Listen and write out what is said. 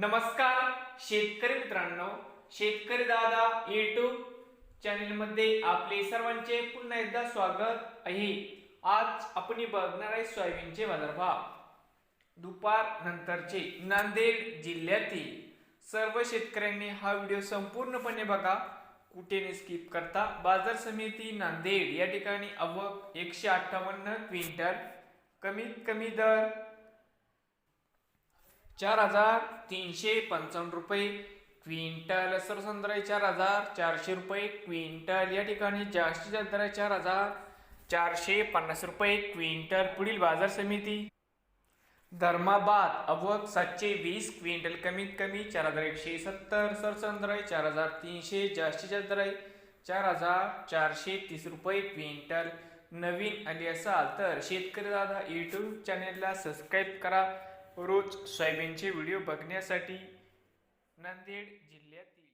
नमस्कार शेतकरी मित्रांनो शेतकरी दादा युट्यूब चॅनलमध्ये आपले सर्वांचे पुन्हा एकदा स्वागत आहे. आज आपण बघणार आहे सोयाबीनचे बाजारभाव. दुपार नंतरचे नांदेड जिल्ह्यातील सर्व शेतकऱ्यांनी हा व्हिडिओ संपूर्णपणे बघा. कुठे स्किप करता. बाजार समिती नांदेड या ठिकाणी आवक एकशे अठ्ठावन्न क्विंटल. कमीत कमी दर चार हजार तीनशे पंचावन्न रुपये. क्विंटल सरसंद्राई चार हजार चारशे रुपये. क्विंटल या ठिकाणी जास्तीत जास्त दर आहे चार हजार चारशे पन्नास रुपये. क्विंटल पुढील बाजार समिती. धर्माबाद अवक सातशे वीस. क्विंटल कमीत कमी चार हजार एकशे सत्तर. सरसंद्राई चार हजार तीनशे. जास्तीत जास्त दर आहे चार हजार चारशे तीस रुपये. क्विंटल नवीन आली असाल तर शेतकरी दादा यूट्यूब चॅनेलला सबस्क्राईब करा. रोज सोयाबीनचे व्हिडिओ बघण्यासाठी नांदेड जिल्ह्यातील